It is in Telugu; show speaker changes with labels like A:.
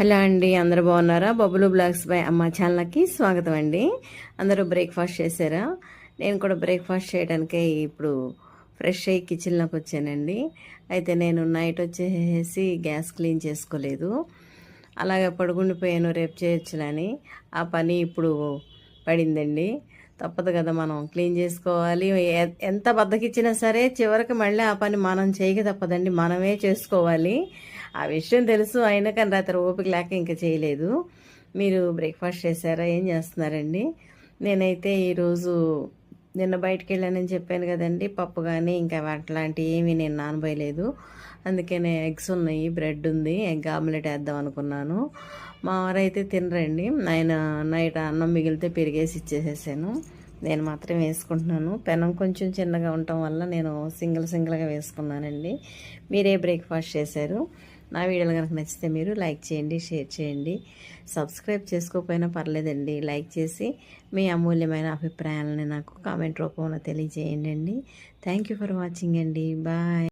A: హలో అండి అందరూ బాగున్నారా? బబులు బ్లాగ్స్ బై అమ్మ ఛానల్కి స్వాగతం అండి. అందరూ బ్రేక్ఫాస్ట్ చేశారా? నేను కూడా బ్రేక్ఫాస్ట్ చేయడానికే ఇప్పుడు ఫ్రెష్ అయ్యి కిచెన్లోకి వచ్చానండి. అయితే నేను నైట్ వచ్చేసి గ్యాస్ క్లీన్ చేసుకోలేదు. అలాగే పడుకుండిపోయాను రేపు చేయొచ్చునని ఆ పని ఇప్పుడు పడిందండి. తప్పదు కదా మనం క్లీన్ చేసుకోవాలి. ఎ- ఎంత బద్దకిచ్చినా సరే చివరికి మళ్ళీ ఆ పని మనం చేయక తప్పదండి. మనమే చేసుకోవాలి. ఆ విషయం తెలుసు అయినా కానీ రాత్రి ఓపిక లేక ఇంకా చేయలేదు. మీరు బ్రేక్ఫాస్ట్ చేశారా? ఏం చేస్తున్నారండి? నేనైతే ఈరోజు నిన్న బయటికి వెళ్ళానని చెప్పాను కదండి. పప్పు కానీ ఇంకా అట్లాంటివి ఏమీ నేను నానబోయలేదు. అందుకనే ఎగ్స్ ఉన్నాయి బ్రెడ్ ఉంది ఎగ్ ఆమ్లెట్ వేద్దాం అనుకున్నాను. మా వారైతే తినరండి. ఆయన నైట్ అన్నం మిగిలితే పెరిగేసి ఇచ్చేసేసాను. నేను మాత్రం వేసుకుంటున్నాను. పెనం కొంచెం చిన్నగా ఉండటం వల్ల నేను సింగిల్ సింగిల్గా వేసుకున్నానండి. మీరే బ్రేక్ఫాస్ట్ చేశారు. నా వీడియోలు కనుక నచ్చితే మీరు లైక్ చేయండి షేర్ చేయండి. సబ్స్క్రైబ్ చేసుకోకపోయినా పర్లేదండి. లైక్ చేసి మీ అమూల్యమైన అభిప్రాయాలని నాకు కామెంట్ రూపంలో తెలియజేయండి అండి. థ్యాంక్ యూ ఫర్ వాచింగ్ అండి. బాయ్